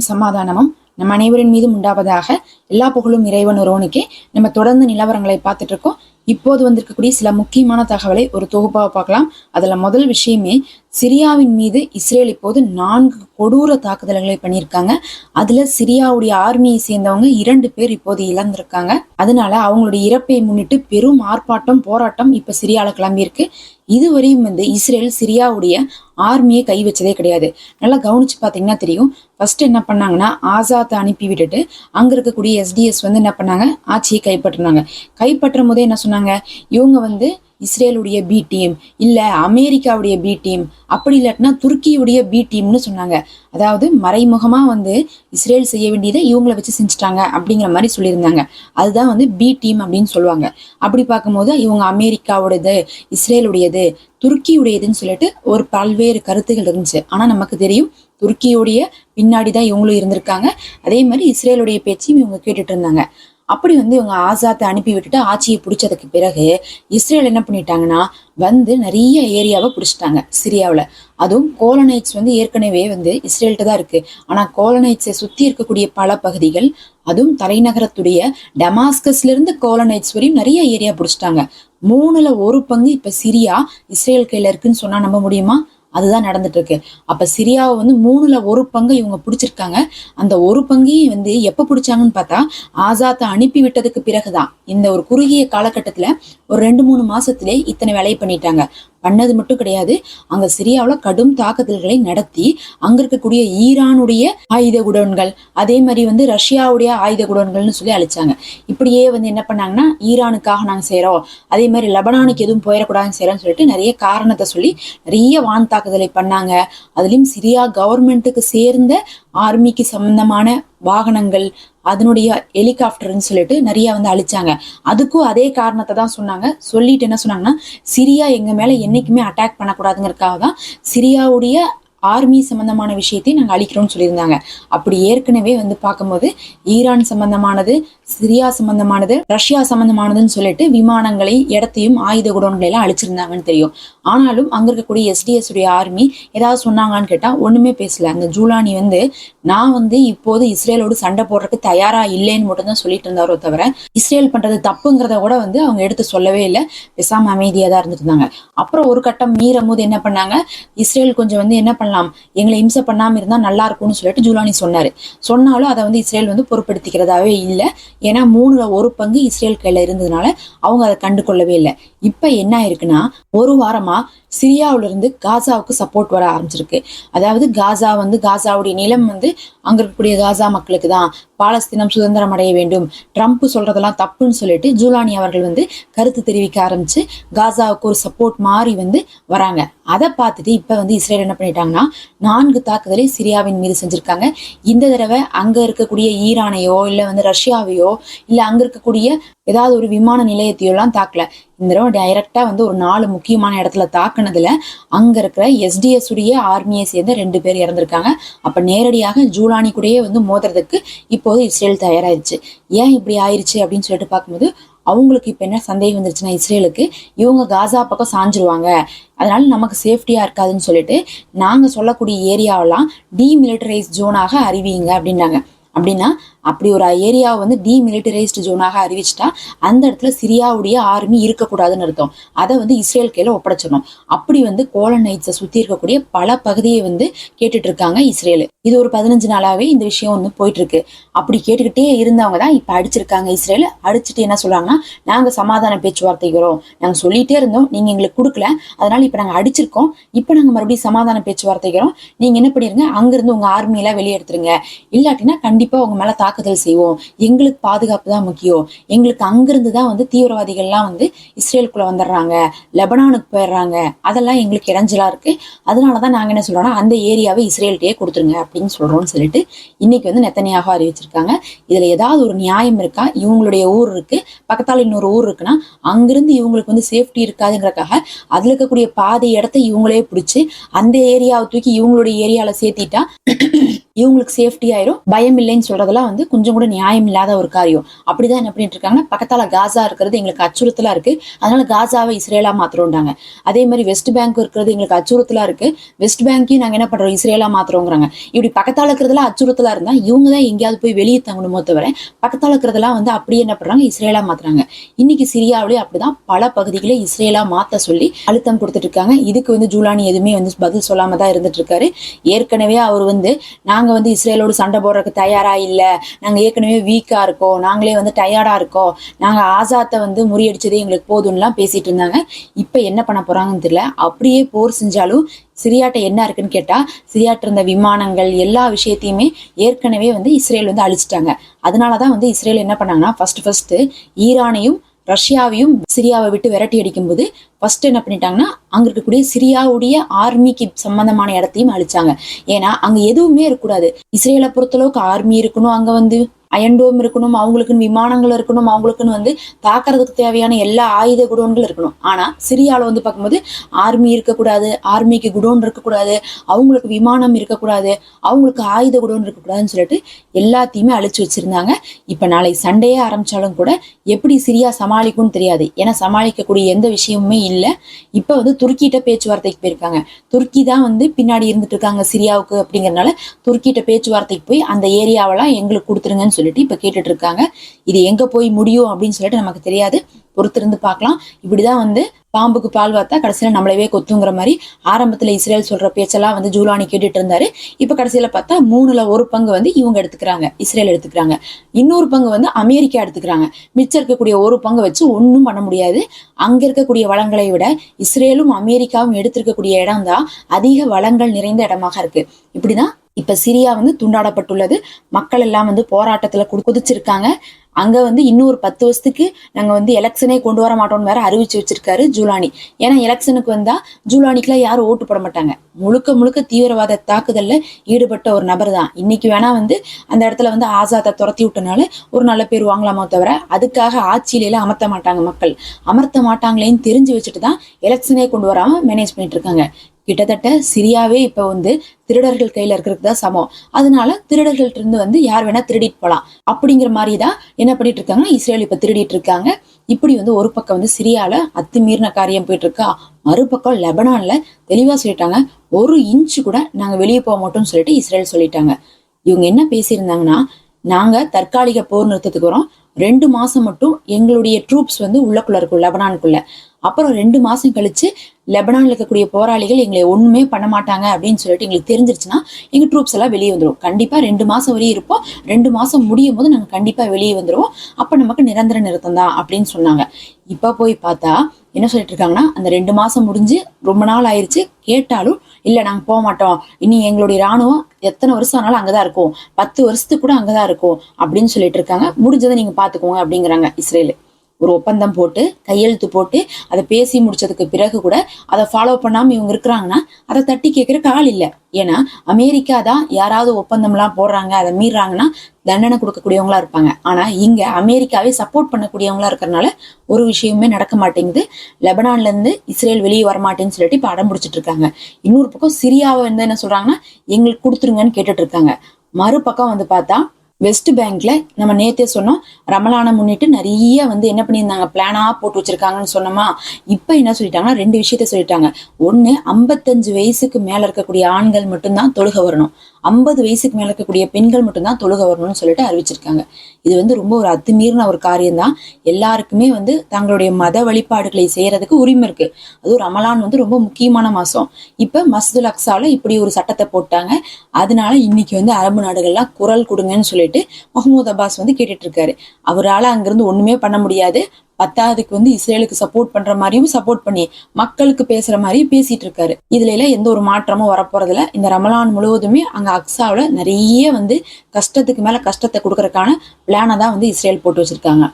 சமாதானமும் நம் அனைவரின் மீதும் உண்டாவதாக எல்லா புகழும் இறைவன் ஒருவனுக்கே. நம்ம தொடர்ந்து நிலவரங்களை பார்த்துட்டு இருக்கோம் இப்போது வந்திருக்கக்கூடிய சில முக்கியமான தகவலை ஒரு தொகுப்பாக பார்க்கலாம். அதுல முதல் விஷயமே சிரியாவின் மீது இஸ்ரேல் இப்போது நான்கு கொடூர தாக்குதல்களை பண்ணியிருக்காங்க. அதுல சிரியாவுடைய ஆர்மியை சேர்ந்தவங்க இரண்டு பேர் இப்போது இழந்திருக்காங்க. அதனால அவங்களுடைய இறப்பை முன்னிட்டு பெரும் ஆர்ப்பாட்டம் போராட்டம் இப்போ சிரியால கிளம்பியிருக்கு. இதுவரையும் வந்து இஸ்ரேல் சிரியாவுடைய ஆர்மியை கை வச்சதே கிடையாது. நல்லா கவனிச்சு பார்த்தீங்கன்னா தெரியும். ஃபர்ஸ்ட் என்ன பண்ணாங்கன்னா ஆசாத்தை அனுப்பி விட்டுட்டு அங்க இருக்கக்கூடிய எஸ்டிஎஸ் வந்து என்ன பண்ணாங்க? ஆட்சியை கைப்பற்றினாங்க. கைப்பற்றும் போதே என்ன சொன்னாங்க? இவங்க வந்து இஸ்ரேலுடைய பி டீம் இல்லை அமெரிக்காவுடைய பி டீம் அப்படி இல்லாட்டினா துருக்கியுடைய பி டீம்னு சொன்னாங்க. அதாவது மறைமுகமாக வந்து இஸ்ரேல் செய்ய வேண்டியதை இவங்களை வச்சு செஞ்சுட்டாங்க அப்படிங்கிற மாதிரி சொல்லியிருந்தாங்க. அதுதான் வந்து பி டீம் அப்படின்னு சொல்லுவாங்க. அப்படி பார்க்கும்போது இவங்க அமெரிக்காவுடையது இஸ்ரேலுடையது துருக்கியுடையதுன்னு சொல்லிட்டு ஒரு பல்வேறு கருத்துகள் இருந்துச்சு. ஆனால் நமக்கு தெரியும் துருக்கியுடைய பின்னாடி தான் இவங்களும் இருந்திருக்காங்க. அதே மாதிரி இஸ்ரேலுடைய பேச்சையும் இவங்க கேட்டுட்டு இருந்தாங்க. அப்படி வந்து இவங்க ஆசாத்தை அனுப்பி விட்டுட்டு ஆட்சியை பிடிச்சதுக்கு பிறகு இஸ்ரேல் என்ன பண்ணிட்டாங்கன்னா வந்து நிறைய ஏரியாவை பிடிச்சிட்டாங்க சிரியாவில். அதுவும் கோலனைட்ஸ் வந்து ஏற்கனவே வந்து இஸ்ரேல்கிட்ட தான் இருக்கு. ஆனால் கோலனைட்ஸை சுற்றி இருக்கக்கூடிய பல பகுதிகள் அதுவும் தலைநகரத்துடைய டமாஸ்கஸ்லேருந்து கோலனைட்ஸ் வரையும் நிறைய ஏரியா பிடிச்சிட்டாங்க. மூணுல ஒரு பங்கு இப்போ சிரியா இஸ்ரேல் கையில் இருக்குன்னு சொன்னால் நம்ப முடியுமா? அதுதான் நடந்துட்டு இருக்கு அப்ப சிரியாவை வந்து மூணுல ஒரு பங்கு இவங்க பிடிச்சிருக்காங்க. அந்த ஒரு பங்கையும் வந்து எப்ப பிடிச்சாங்கன்னு பார்த்தா ஆசாத்தை அனுப்பி விட்டதுக்கு பிறகுதான். இந்த ஒரு குறுகிய காலகட்டத்துல ஒரு ரெண்டு மூணு மாசத்திலே இத்தனை வேலையை பண்ணிட்டாங்க. பண்ணது மட்டும் கிடையாது. அங்க சிரியாவில் கடும் தாக்குதல்களை நடத்தி அங்க இருக்கக்கூடிய ஈரானுடைய ஆயுத குடோன்கள் அதே மாதிரி வந்து ரஷ்யாவுடைய ஆயுத குடோன்கள்னு சொல்லி அழிச்சாங்க. இப்படியே வந்து என்ன பண்ணாங்கன்னா ஈரானுக்காக நாங்கள் செய்கிறோம் அதே மாதிரி லெபனானுக்கு எதுவும் போயிடக்கூடாதுன்னு செய்கிறோம்னு சொல்லிட்டு நிறைய காரணத்தை சொல்லி நிறைய வான் தாக்குதலை பண்ணாங்க. அதுலேயும் சிரியா கவர்மெண்ட்டுக்கு சேர்ந்த ஆர்மிக்கு சம்பந்தமான வாகனங்கள் அதனுடைய ஹெலிகாப்டர்னு சொல்லிட்டு நிறைய வந்து அழிச்சாங்க. அதுக்கும் அதே காரணத்தை தான் சொன்னாங்க. சொல்லிட்டு என்ன சொன்னாங்கன்னா சிரியா எங்க மேல என்னைக்குமே அட்டாக் பண்ணக்கூடாதுங்கிறதுக்காக தான் சிரியாவுடைய ஆர்மி சம்பந்தமான விஷயத்தையும் நாங்கள் அழிக்கிறோம்னு சொல்லியிருந்தாங்க. அப்படி ஏற்கனவே வந்து பார்க்கும்போது ஈரான் சம்பந்தமானது சிரியா சம்பந்தமானது ரஷ்யா சம்பந்தமானதுன்னு சொல்லிட்டு விமானங்களை இடத்தையும் ஆயுத குடோன்களை எல்லாம் அழிச்சிருந்தாங்கன்னு தெரியும். ஆனாலும் அங்க இருக்கக்கூடிய எஸ்டிஎஸ் உடைய ஆர்மி ஏதாவது சொன்னாங்கன்னு கேட்டா ஒண்ணுமே பேசல. அந்த ஜூலானி வந்து நான் வந்து இப்போது இஸ்ரேலோடு சண்டை போடுறதுக்கு தயாரா இல்லைன்னு மட்டும் தான் சொல்லிட்டு இருந்தாரோ தவிர இஸ்ரேல் பண்றது தப்புங்கிறத கூட வந்து அவங்க எடுத்து சொல்லவே இல்லை. பெசாம அமைதியா தான் இருந்துட்டு இருந்தாங்க. அப்புறம் ஒரு கட்டம் மீறும் போது என்ன பண்ணாங்க? இஸ்ரேல் கொஞ்சம் வந்து என்ன பண்ணலாம் எங்களை இம்சை பண்ணாமல் இருந்தால் நல்லா இருக்கும்னு சொல்லிட்டு ஜூலானி சொன்னார். சொன்னாலும் அதை வந்து இஸ்ரேல் வந்து பொறுப்படுத்திக்கிறதாவே இல்லை. ஏன்னா மூணுல ஒரு பங்கு இஸ்ரேல் கையில் இருந்ததுனால அவங்க அதை கண்டு கொள்ளவே இல்லை. இப்போ என்ன ஆயிருக்குன்னா ஒரு வாரமாக சிரியாவிலிருந்து காசாவுக்கு சப்போர்ட் வர ஆரம்பிச்சிருக்கு. அதாவது காசா வந்து காசாவுடைய நிலம் வந்து அங்கே இருக்கக்கூடிய காசா மக்களுக்கு தான். பாலஸ்தீனம் சுதந்திரம் அடைய வேண்டும். ட்ரம்ப் சொல்றதெல்லாம் தப்புன்னு சொல்லிட்டு ஜூலானி அவர்கள் வந்து கருத்து தெரிவிக்க ஆரம்பிச்சு காசாவுக்கு ஒரு சப்போர்ட் மாறி வந்து வராங்க. அதை பார்த்துட்டு இப்போ வந்து இஸ்ரேல் என்ன பண்ணிட்டாங்கன்னா நான்கு தாக்குதலை சிரியாவின் மீது செஞ்சிருக்காங்க. இந்த தடவை அங்க இருக்கக்கூடிய ஈரானையோ இல்ல வந்து ரஷ்யாவையோ இல்ல அங்க இருக்கக்கூடிய ஏதாவது ஒரு விமான நிலையத்தையோ எல்லாம் தாக்கல. இந்த தடவை டைரக்டா வந்து ஒரு நாலு முக்கியமான இடத்துல தாக்குனதுல அங்க இருக்கிற எஸ்டிஎஸ் உடைய ஆர்மியை சேர்ந்த ரெண்டு பேர் இறந்திருக்காங்க. அப்ப நேரடியாக ஜூலானி கூடயே வந்து மோதுறதுக்கு இப்போது இஸ்ரேல் தயாராயிருச்சு. ஏன் இப்படி ஆயிருச்சு அப்படின்னு சொல்லிட்டு பார்க்கும்போது அவங்களுக்கு இப்ப என்ன சந்தேகம் வந்துருச்சுன்னா இஸ்ரேலுக்கு இவங்க காசா பக்கம் சாஞ்சிருவாங்க. அதனால நமக்கு சேஃப்டியா இருக்காதுன்னு சொல்லிட்டு நாங்க சொல்லக்கூடிய ஏரியாவெல்லாம் டீமிலிட்டரைஸ் ஜோனாக அறிவிங்க அப்படின்னாங்க. அப்படின்னா அப்படி ஒரு ஏரியாவை வந்து டிமிலிட்டரைஸ்டு ஜோனாக அறிவிச்சிட்டா அந்த இடத்துல சிரியாவுடைய ஆர்மி இருக்கக்கூடாதுன்னு அர்த்தம். அதை வந்து இஸ்ரேல் கையில ஒப்படைச்சிடணும். அப்படி வந்து கோலனைட்ஸை சுற்றி இருக்கக்கூடிய பல பகுதியை வந்து கேட்டுட்டு இருக்காங்க இஸ்ரேல். இது ஒரு பதினஞ்சு நாளாவே இந்த விஷயம் வந்து போயிட்டு இருக்கு அப்படி கேட்டுக்கிட்டே இருந்தவங்க தான் இப்ப அடிச்சிருக்காங்க இஸ்ரேல். அடிச்சுட்டு என்ன சொல்றாங்கன்னா நாங்க சமாதான பேச்சுவார்த்தைகிறோம் நாங்கள் சொல்லிட்டே இருந்தோம். நீங்க எங்களுக்கு கொடுக்கல. அதனால இப்போ நாங்கள் அடிச்சிருக்கோம். இப்போ நாங்கள் மறுபடியும் சமாதான பேச்சுவார்த்தைக்கிறோம் நீங்க என்ன பண்ணிருங்க? அங்கிருந்து உங்க ஆர்மியெல்லாம் வெளியே எடுத்துருங்க இல்லாட்டினா கண்டிப்பா உங்க மேல தாக்குதல் செய்வோம். எங்களுக்கு பாதுகாப்பு தான் முக்கியம். எங்களுக்கு அங்கிருந்து தான் வந்து தீவிரவாதிகள்லாம் வந்து இஸ்ரேலுக்குள்ள வந்துடுறாங்க. லெபனானுக்கு போயிடுறாங்க. அதெல்லாம் எங்களுக்கு இடைஞ்சலா இருக்கு. அதனால தான் நாங்கள் என்ன சொல்றோம்னா அந்த ஏரியாவை இஸ்ரேல்கிட்டயே கொடுத்துருங்க அப்படின்னு சொல்றோம்னு சொல்லிட்டு இன்னைக்கு வந்து நெத்தனியாக அறிவிச்சிருக்காங்க. இதுல ஏதாவது ஒரு நியாயம் இருக்கா? இவங்களுடைய ஊர் இருக்கு. பக்கத்தால் இன்னொரு ஊர் இருக்குன்னா அங்கிருந்து இவங்களுக்கு வந்து சேஃப்டி இருக்காதுங்கிறக்காக அதுல இருக்கக்கூடிய பாதி இடத்த இவங்களே பிடிச்சி அந்த ஏரியாவை தூக்கி இவங்களுடைய ஏரியாவில் சேர்த்திட்டா இவங்களுக்கு சேஃப்டி ஆயிரும். பயம் இல்லைன்னு சொல்றதெல்லாம் வந்து கொஞ்சம் கூட நியாயம் இல்லாத ஒரு காரியம். அப்படிதான் என்ன பண்ணிட்டு இருக்காங்கன்னா பக்கத்தால காசா இருக்கிறது எங்களுக்கு அச்சுறுத்தலா இருக்கு. அதனால காசாவை இஸ்ரேலா மாத்திரோண்டாங்க அதே மாதிரி வெஸ்ட் பேங்க் இருக்கிறது எங்களுக்கு அச்சுறுத்தலா இருக்கு. வெஸ்ட் பேங்க்கையும் நாங்க என்ன பண்றோம்? இஸ்ரேலா மாத்திரோங்கிறாங்க இப்படி பக்கத்தால இருக்கிறதெல்லாம் அச்சுறுத்தலா இருந்தா இவங்க தான் எங்கேயாவது போய் வெளியே தங்கணுமோ தவிர பக்கத்தால இருக்கிறதெல்லாம் வந்து அப்படியே என்ன பண்றாங்க? இஸ்ரேலா மாத்துறாங்க. இன்னைக்கு சிரியாவிலே அப்படிதான் பல பகுதிகளை இஸ்ரேலா மாத்த சொல்லி அழுத்தம் கொடுத்துட்டு இருக்காங்க. இதுக்கு வந்து ஜூலானி எதுவுமே வந்து பதில் சொல்லாம தான் இருந்துட்டு இருக்காரு. ஏற்கனவே அவர் வந்து நாங்க நாங்கள் வந்து இஸ்ரேலோடு சண்டை போடுறதுக்கு தயாராக இல்லை. நாங்கள் ஏற்கனவே வீக்காக இருக்கோம். நாங்களே வந்து டயர்டாக இருக்கோம். நாங்கள் ஆசாத்தை வந்து முறியடிச்சதே எங்களுக்கு போதும்லாம் பேசிகிட்டு இருந்தாங்க. இப்போ என்ன பண்ண போகிறாங்கன்னு தெரியல. அப்படியே போர் செஞ்சாலும் சிரியாட்ட என்ன இருக்குன்னு கேட்டால் சிரியாட்ட இருந்த விமானங்கள் எல்லா விஷயத்தையுமே ஏற்கனவே வந்து இஸ்ரேல் வந்து அழிச்சிட்டாங்க. அதனால தான் வந்து இஸ்ரேல் என்ன பண்ணாங்கன்னா ஃபஸ்ட்டு ஃபஸ்ட்டு ஈரானையும் ரஷ்யாவையும் சிரியாவை விட்டு விரட்டி அடிக்கும்போது ஃபர்ஸ்ட் என்ன பண்ணிட்டாங்கன்னா அங்க இருக்கக்கூடிய சிரியாவுடைய ஆர்மிக்கு சம்பந்தமான இடத்தையும் அழிச்சாங்க. ஏன்னா அங்க எதுவுமே இருக்கக்கூடாது. இஸ்ரேலை பொறுத்தளவுக்கு ஆர்மி இருக்கணும் அங்க வந்து அயன்டோம் இருக்கணும் அவங்களுக்குன்னு விமானங்கள் இருக்கணும் அவங்களுக்குன்னு வந்து தாக்குறதுக்கு தேவையான எல்லா ஆயுத குடோன்கள் இருக்கணும். ஆனா சிரியாவில் வந்து பார்க்கும்போது ஆர்மி இருக்கக்கூடாது ஆர்மிக்கு குடோன் இருக்கக்கூடாது அவங்களுக்கு விமானம் இருக்கக்கூடாது அவங்களுக்கு ஆயுத குடோன் இருக்கக்கூடாதுன்னு சொல்லிட்டு எல்லாத்தையுமே அழிச்சு வச்சிருந்தாங்க. இப்போ நாளை சண்டையே ஆரம்பிச்சாலும் கூட எப்படி சிரியா சமாளிக்கும்னு தெரியாது. ஏன்னா சமாளிக்கக்கூடிய எந்த விஷயமுமே இல்லை. இப்போ வந்து துருக்கிட்ட பேச்சுவார்த்தைக்கு போயிருக்காங்க. துருக்கி தான் வந்து பின்னாடி இருந்துட்டு இருக்காங்க சிரியாவுக்கு அப்படிங்கிறனால துருக்கிட்ட பேச்சுவார்த்தைக்கு போய் அந்த ஏரியாவெல்லாம் எங்களுக்கு கொடுத்துருங்கன்னு சொல்லி சொல்லிட்டு இப்போ கேட்டுட்டு இருக்காங்க இது எங்க போய் முடியும் அப்படின்னு சொல்லிட்டு நமக்கு தெரியாது. பொறுத்திருந்து பார்க்கலாம். இப்படிதான் வந்து பாம்புக்கு பால் வார்த்தா கடைசியில நம்மளவே கொத்துங்கிற மாதிரி ஆரம்பத்துல இஸ்ரேல் சொல்ற பேச்செல்லாம் வந்து ஜூலானி கேட்டுட்டு இருந்தாரு இப்ப கடைசியில பார்த்தா மூணுல ஒரு பங்கு வந்து இவங்க எடுத்துக்கிறாங்க. இஸ்ரேல் எடுத்துக்கிறாங்க. இன்னொரு பங்கு வந்து அமெரிக்கா எடுத்துக்கிறாங்க. மிச்சம் இருக்கக்கூடிய ஒரு பங்கு வச்சு ஒன்றும் பண்ண முடியாது. அங்க இருக்கக்கூடிய வளங்களை விட இஸ்ரேலும் அமெரிக்காவும் எடுத்திருக்கக்கூடிய இடம் தான் அதிக வளங்கள் நிறைந்த இடமாக இருக்கு. இப்படிதான் இப்ப சிரியா வந்து துண்டாடப்பட்டுள்ளது. மக்கள் எல்லாம் வந்து போராட்டத்துல கு- குதிச்சிருக்காங்க. அங்க வந்து இன்னொரு பத்து வருஷத்துக்கு நாங்க வந்து எலெக்ஷனே கொண்டு வர மாட்டோம்னு வேற அறிவிச்சு வச்சிருக்காரு ஜூலானி. ஏன்னா எலெக்ஷனுக்கு வந்தா ஜூலானிக்குலாம் யாரும் ஓட்டு போட மாட்டாங்க. முழுக்க முழுக்க தீவிரவாத தாக்குதல்ல ஈடுபட்ட ஒரு நபர் தான். இன்னைக்கு வேணா வந்து அந்த இடத்துல வந்து ஆசாத்தை துரத்தி விட்டனால ஒரு நல்ல பேர் வாங்கலாமோ தவிர அதுக்காக ஆட்சியில அமர்த்த மாட்டாங்க மக்கள். அமர்த்த மாட்டாங்களேன்னு தெரிஞ்சு வச்சுட்டு தான் எலெக்ஷனே கொண்டு வராம மேனேஜ் பண்ணிட்டு இருக்காங்க. கிட்டத்தட்ட சிரியாவே இப்போ வந்து திருடர்கள் கையில் இருக்கிறதுக்கு தான் சமம். அதனால திருடர்கள்ட்ட இருந்து வந்து யார் வேணா திருடிட்டு போலாம். அப்படிங்கிற மாதிரி தான் என்ன பண்ணிட்டு இருக்காங்கன்னா இஸ்ரேல் இப்போ திருடிட்டு இருக்காங்க. இப்படி வந்து ஒரு பக்கம் வந்து சிரியால அத்துமீறின காரியம் போயிட்டு இருக்கா. மறுபக்கம் லெபனானில் தெளிவாக சொல்லிட்டாங்க. ஒரு இன்ச்சு கூட நாங்க வெளியே போக மாட்டோம்னு சொல்லிட்டு இஸ்ரேல் சொல்லிட்டாங்க. இவங்க என்ன பேசியிருந்தாங்கன்னா நாங்க தற்காலிக போர் நிறுத்தத்துக்கு வரோம். ரெண்டு மாசம் மட்டும் எங்களுடைய ட்ரூப்ஸ் வந்து உள்ளக்குள்ள இருக்கும் லெபனானுக்குள்ள. அப்புறம் ரெண்டு மாசம் கழிச்சு லெபனான்ல இருக்கக்கூடிய போராளிகள் எங்களை ஒண்ணுமே பண்ண மாட்டாங்க அப்படின்னு சொல்லிட்டு எங்களுக்கு தெரிஞ்சிருச்சுன்னா எங்க ட்ரூப்ஸ் எல்லாம் வெளியே வந்துடும் கண்டிப்பா ரெண்டு மாசம் வரையும் இருப்போம். ரெண்டு மாசம் முடியும் போது நாங்க கண்டிப்பா வெளியே வந்துருவோம். அப்ப நமக்கு நிரந்தர நிறுத்தம் தான் அப்படின்னு சொன்னாங்க. இப்ப போய் பார்த்தா என்ன சொல்லிட்டு இருக்காங்கன்னா அந்த ரெண்டு மாசம் முடிஞ்சு ரொம்ப நாள் ஆயிருச்சு. கேட்டாலும் இல்ல நாங்க போக மாட்டோம். இனி எங்களுடைய ராணுவம் எத்தனை வருஷம் ஆனாலும் அங்கதான் இருக்கும். பத்து வருஷத்துக்கு கூட அங்கதான் இருக்கும். அப்படின்னு சொல்லிட்டு இருக்காங்க. முடிஞ்சதை நீங்க பாத்துக்கோங்க அப்படிங்கிறாங்க இஸ்ரேலு. ஒரு ஒப்பந்தம் போட்டு கையெழுத்து போட்டு அதை பேசி முடிச்சதுக்கு பிறகு கூட அதை ஃபாலோ பண்ணாமல் இவங்க இருக்கிறாங்கன்னா அதை தட்டி கேட்கறக்கு ஆள் இல்லை. ஏன்னா அமெரிக்கா தான் யாராவது ஒப்பந்தம்லாம் போடுறாங்க அதை மீறாங்கன்னா தண்டனை கொடுக்கக்கூடியவங்களா இருப்பாங்க. ஆனால் இங்கே அமெரிக்காவே சப்போர்ட் பண்ணக்கூடியவங்களா இருக்கிறனால ஒரு விஷயமே நடக்க மாட்டேங்குது. லெபனான்ல இருந்து இஸ்ரேல் வெளியே வரமாட்டேன்னு சொல்லிட்டு இப்போ அடம் பிடிச்சிட்டு இருக்காங்க. இன்னொரு பக்கம் சிரியாவை வந்து என்ன சொல்கிறாங்கன்னா எங்களுக்கு கொடுத்துருங்கன்னு கேட்டுட்டு இருக்காங்க. மறுபக்கம் வந்து பார்த்தா வெஸ்ட் பேங்க்ல நம்ம நேத்தே சொன்னோம் ரமலானை முன்னிட்டு நிறைய வந்து என்ன பண்ணியிருந்தாங்க? பிளானா போட்டு வச்சிருக்காங்கன்னு சொன்னோமா? இப்போ என்ன சொல்லிட்டாங்கன்னா ரெண்டு விஷயத்த சொல்லிட்டாங்க. ஒன்னு ஐம்பத்தஞ்சு வயசுக்கு மேல இருக்கக்கூடிய ஆண்கள் மட்டும்தான் தொழுக வரணும். ஐம்பது வயசுக்கு மேல இருக்கக்கூடிய பெண்கள் மட்டும்தான் தொழுக வரணும்னு சொல்லிட்டு அறிவிச்சிருக்காங்க. இது வந்து ரொம்ப ஒரு அத்துமீறின ஒரு காரியம்தான். எல்லாருக்குமே வந்து தங்களுடைய மத வழிபாடுகளை செய்யறதுக்கு உரிமை இருக்கு. அதுவும் ரமலான் வந்து ரொம்ப முக்கியமான மாசம். இப்ப மஸ்துல் அக்ஸால இப்படி ஒரு சட்டத்தை போட்டாங்க. அதனால இன்னைக்கு வந்து அரபு நாடுகள்லாம் குரல் கொடுங்கன்னு சொல்லிட்டு முகமது அப்பாஸ் வந்து கேட்டுட்டு இருக்காரு. அவரால் அங்கிருந்து ஒண்ணுமே பண்ண முடியாது. பத்தாவதுக்கு வந்து இஸ்ரேலுக்கு சப்போர்ட் பண்ற மாதிரியும் சப்போர்ட் பண்ணி மக்களுக்கு பேசுற மாதிரியும் பேசிட்டு இருக்காரு. இதுல எல்லாம் எந்த ஒரு மாற்றமும் வரப்போறதுல இந்த ரமலான் முழுவதுமே அங்க அக்ஸாவில் நிறைய வந்து கஷ்டத்துக்கு மேல கஷ்டத்தை கொடுக்கறதுக்கான பிளானை தான் வந்து இஸ்ரேல் போட்டு வச்சிருக்காங்க.